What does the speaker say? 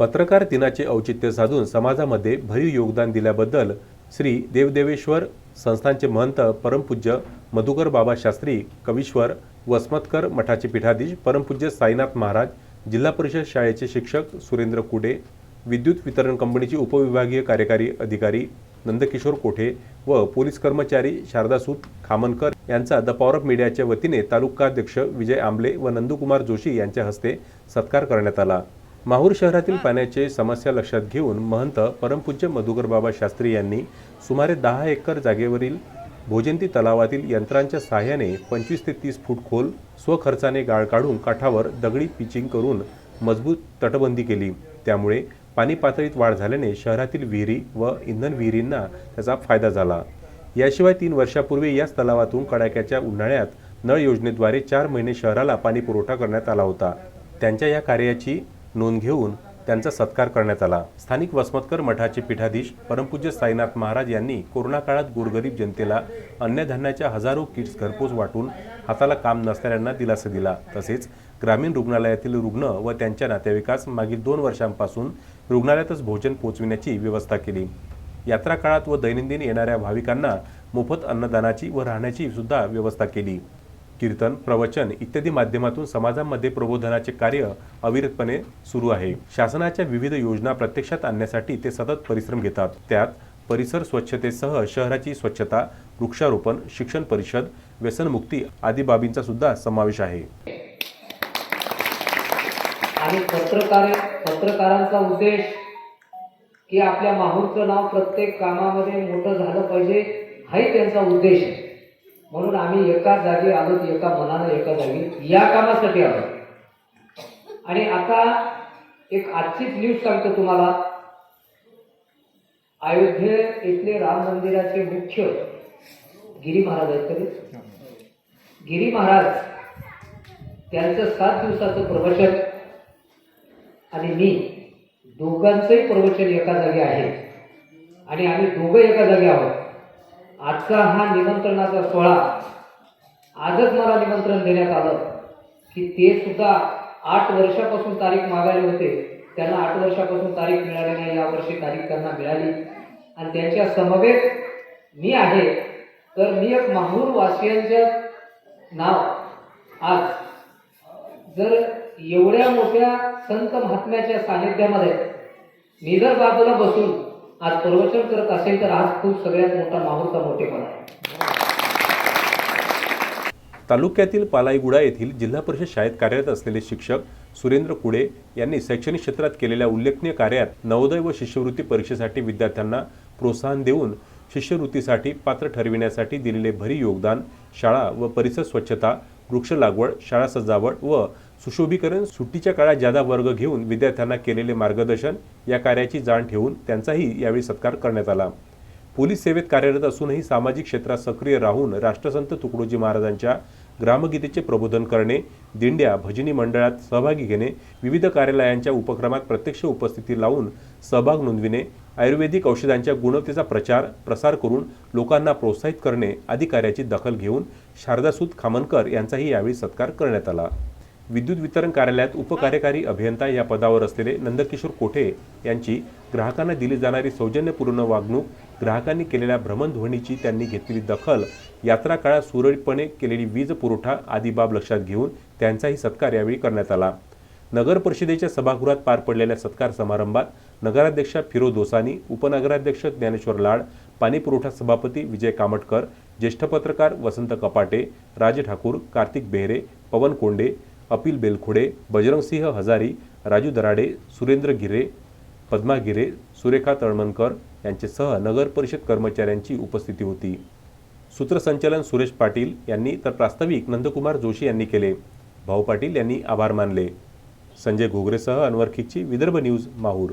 पत्रकार दिनाचे औचित्य साधून समाजामध्ये भरीव योगदान दिल्याबद्दल श्री देवदेवेश्वर संस्थानचे महंत परमपूज्य मधुकर बाबा शास्त्री कवीश्वर वसमतकर मठाचे पीठाधीश परमपूज्य साईनाथ महाराज जिल्हा परिषद शाळेचे शिक्षक सुरेंद्र कुडे विद्युत वितरण कंपनीचे उपविभागीय कार्यकारी अधिकारी नंदकिशोर कोठे व पोलीस कर्मचारी शारदासूत खामनकर यांचा द पॉवर ऑफ मीडियाच्या वतीने तालुकाध्यक्ष विजय आंबले व नंदकुमार जोशी यांच्या हस्ते सत्कार करण्यात आला. माहूर शहरातील पाण्याचे समस्या लक्षात घेऊन महंत परमपूज्य मधुकर बाबा शास्त्री यांनी सुमारे दहा एकर जागेवरील भोजंती तलावातील यंत्रांच्या सहाय्याने पंचवीस ते तीस फूट खोल स्वखर्चाने गाळ काढून काठावर दगडी पिचिंग करून मजबूत तटबंदी केली. त्यामुळे पाणी पातळीत वाढ झाल्याने शहरातील विहिरी व इंधन विहिरींना त्याचा फायदा झाला. याशिवाय तीन वर्षापूर्वी याच तलावातून कडाक्याच्या उन्हाळ्यात नळ योजनेद्वारे चार महिने शहराला पाणी पुरवठा करण्यात आला होता. त्यांच्या या कार्याची नोंद घेऊन त्यांचा सत्कार करण्यात आला. स्थानिक वसमतकर मठाचे पीठाधीश परमपूज्य साईनाथ महाराज यांनी कोरोना काळात गोरगरीब जनतेला अन्नधान्याच्या हजारो किट्स घरपोच वाटून हाताला काम नसणाऱ्यांना दिलासा दिला. तसेच ग्रामीण रुग्णालयातील रुग्ण व त्यांच्या नातेवाईकास मागील दोन वर्षांपासून रुग्णालयातच भोजन पोचविण्याची व्यवस्था केली. यात्रा काळात व दैनंदिन येणाऱ्या भाविकांना मोफत अन्नदानाची व राहण्याची सुद्धा व्यवस्था केली. कीर्तन प्रवचन इत्यादी माध्यमातून समाजामध्ये प्रबोधनाचे कार्य अविरतपणे सुरू आहे. शासनाच्या विविध योजना प्रत्यक्षात आणण्यासाठी ते सतत परिश्रम घेतात. त्यात परिसर स्वच्छतेसह शहराची स्वच्छता वृक्षारोपण शिक्षण परिषद व्यसनमुक्ती आदी बाबींचा सुद्धा समावेश आहे. आणि पत्रकार पत्रकारांचा उद्देश की आपल्या माहूरचं नाव प्रत्येक कामामध्ये मोठं झालं पाहिजे हाही त्यांचा उद्देश आहे. म्हणून आम्ही एका जागी आलो एका मनानं एका जागी. या कामासाठी आलो. आणि आता एक आजचीच न्यूज सांगतो तुम्हाला. अयोध्ये इथले राम मंदिराचे मुख्य गिरी महाराज आहेत कधी गिरी महाराज त्यांचं सात दिवसाचं प्रवचन आणि मी दोघांचंही प्रवचन एका जागी आहे. आणि आम्ही दोघं एका जागी आहोत. आजचा हा निमंत्रणाचा सोहळा आजच मला निमंत्रण देण्यात आलं की ते सुद्धा आठ वर्षापासून तारीख मागायला होते. त्यांना आठ वर्षापासून तारीख मिळाली नाही. यावर्षी तारीख त्यांना मिळाली. आणि त्यांच्या समवेत मी आहे. तर मी एक माहूर वासियांचं नाव आज जर एवढ्या मोठ्या संत महात्म्याच्या सानिध्यामध्ये मी जर बाजूला बसून आज प्रवचन करत असेल तर आज खूप सगळ्यात मोठा माहूरचा मोठेपणा आहे. तालुक्यातील पालाईगुडा येथील जिल्हा परिषद शाळेत कार्यरत असलेले शिक्षक सुरेंद्र कुडे यांनी शैक्षणिक क्षेत्रात केलेल्या उल्लेखनीय कार्यात नवोदय व शिष्यवृत्ती परीक्षेसाठी विद्यार्थ्यांना प्रोत्साहन देऊन शिष्यवृत्तीसाठी पात्र ठरविण्यासाठी दिलेले भरी योगदान शाळा व परिसर स्वच्छता वृक्ष लागवड शाळा सजावट व सुशोभीकरण सुट्टीच्या काळात जादा वर्ग घेऊन विद्यार्थ्यांना केलेले मार्गदर्शन या कार्याची जाण ठेवून त्यांचाही यावेळी सत्कार करण्यात आला. पोलीस सेवेत कार्यरत असूनही सामाजिक क्षेत्रात सक्रिय राहून राष्ट्रसंत तुकडोजी महाराजांच्या ग्रामगीतेचे प्रबोधन करणे दिंड्या भजनी मंडळात सहभागी घेणे विविध कार्यालयांच्या उपक्रमात प्रत्यक्ष उपस्थिती लावून सहभाग नोंदविणे आयुर्वेदिक औषधांच्या गुणवत्तेचा प्रचार प्रसार करून लोकांना प्रोत्साहित करणे आदी कार्याची दखल घेऊन शारदासूत खामनकर यांचाही यावेळी सत्कार करण्यात आला. विद्युत वितरण कार्यालयात उपकार्यकारी अभियंता या पदावर असलेले नंदकिशोर कोठे यांची ग्राहकांना दिली जाणारी सौजन्यपूर्ण वागणूक ग्राहकांनी केलेल्या भ्रमणध्वनीची त्यांनी घेतलेली दखल यात्रा काळात सुरळीतपणे केलेली वीज पुरवठा आदी बाब लक्षात घेऊन त्यांचाही सत्कार यावेळी करण्यात आला. नगर परिषदेच्या सभागृहात पार पडलेल्या सत्कार समारंभात नगराध्यक्षा फिरोज दोसानी उपनगराध्यक्ष ज्ञानेश्वर लाड पाणीपुरवठा सभापती विजय कामटकर ज्येष्ठ पत्रकार वसंत कपाटे राज ठाकूर कार्तिक बेहरे पवन कोंडे अपिल बेलखोडे बजरंगसिंह हजारी राजू दराडे सुरेंद्र गिरे पद्मा गिरे सुरेखा तळमनकर यांच्यासह नगर परिषद कर्मचाऱ्यांची उपस्थिती होती. सूत्रसंचालन सुरेश पाटील यांनी तर प्रास्ताविक नंदकुमार जोशी यांनी केले. भाऊ पाटील यांनी आभार मानले. संजय घोगरेसह अनवर खिच्ची विदर्भ न्यूज माहूर.